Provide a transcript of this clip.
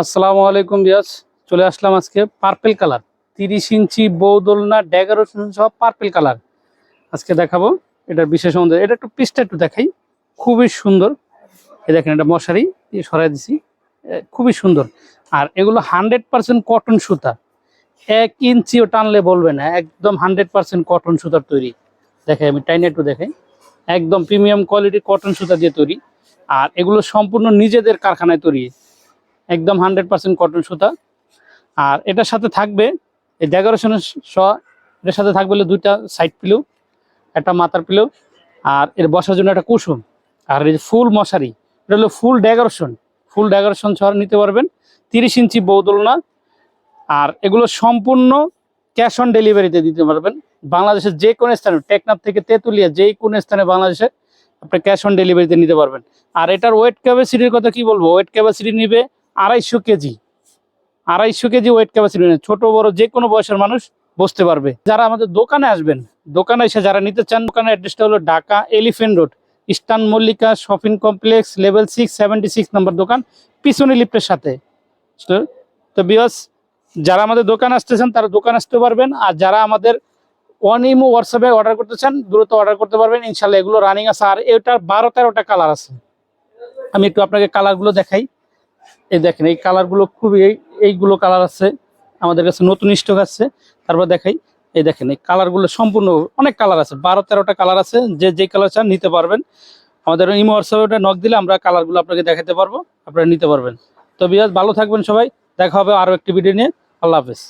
আসসালামু আলাইকুম বিয়াস। চলে আসলাম আজকে পার্পেল কালার তিরিশ ইঞ্চি বৌদোলনা ড্যাগারোশন সহ পার্পেল কালার আজকে দেখাবো। এটার বিশেষ সৌন্দর্য এটা একটু পিসটা একটু দেখাই। খুবই সুন্দর। এই দেখেন এটা মশারি সরাই দিছি। খুবই সুন্দর। আর এগুলো হান্ড্রেড পার্সেন্ট কটন সুতা। এক ইঞ্চিও টানলে বলবে না। একদম হান্ড্রেড পার্সেন্ট কটন সুতার তৈরি। দেখে আমি টাইনে একটু দেখাই। একদম প্রিমিয়াম কোয়ালিটির কটন সুতা দিয়ে তৈরি। আর এগুলো সম্পূর্ণ নিজেদের কারখানায় তৈরি। একদম হান্ড্রেড পার্সেন্ট কটন সুতা। আর এটার সাথে থাকবে, এই ডেকোরেশনের স, এটার সাথে থাকবে দুইটা সাইড পিলো একটা মাথার পিলো আর এর বসার জন্য একটা কুসুম। আর এই ফুল মশারি, এটা হলো ফুল ডেকোরেশন ফুল ডেকোরেশন সহ নিতে পারবেন, তিরিশ ইঞ্চি বৌদোলনা। আর এগুলো সম্পূর্ণ ক্যাশ অন ডেলিভারিতে দিতে পারবেন। বাংলাদেশের যে কোনো স্থানে, টেকনাফ থেকে তেঁতুলিয়া, যে কোনো স্থানে বাংলাদেশে আপনি ক্যাশ অন ডেলিভারিতে নিতে পারবেন। আর এটার ওয়েট ক্যাপাসিটির কথা কি বলব? ওয়েট ক্যাপাসিটি নিবে আড়াইশো কেজি। আড়াইশো কেজি ওয়েট ক্যাপাসিটি ছোট, বড় যে কোনো বয়সের মানুষ বসতে পারবে। যারা আমাদের দোকানে আসবেন, দোকানে এসে যারা নিতে চান, দোকানের অ্যাড্রেসটা হলো Dhaka elephant road eastern Mallika shopping complex level six seventy six number দোকান, পিছনে লিফটের সাথে। তো বিয়স যারা আমাদের দোকান আসতেছেন, তারা দোকান আসতে পারবেন। আর যারা আমাদের ওয়ান ইমো হোয়াটসঅ্যাপে অর্ডার করতে চান, দ্রুত অর্ডার করতে পারবেন। ইনশাল্লাহ এগুলো রানিং আছে। আর এটার বারো, তেরোটা কালার আছে। আমি একটু আপনাকে কালারগুলো দেখাই। এই দেখেন, এই কালারগুলো খুবই, এই, এইগুলো কালার আছে, আমাদের কাছে নতুন স্টক আছে, তারপর দেখাই, এই দেখেন, এই কালারগুলো সম্পূর্ণ অনেক কালার আছে, বারো তেরোটা কালার আছে, যে যে কালার চান নিতে পারবেন। আমাদের ইমো হোয়াটসঅ্যাপে নক দিলে আমরা কালারগুলো আপনাকে দেখাতে পারব, আপনারা নিতে পারবেন। তো বিরাজ, ভালো থাকবেন সবাই, দেখা হবে আরও একটি ভিডিও নিয়ে, আল্লাহ হাফেজ।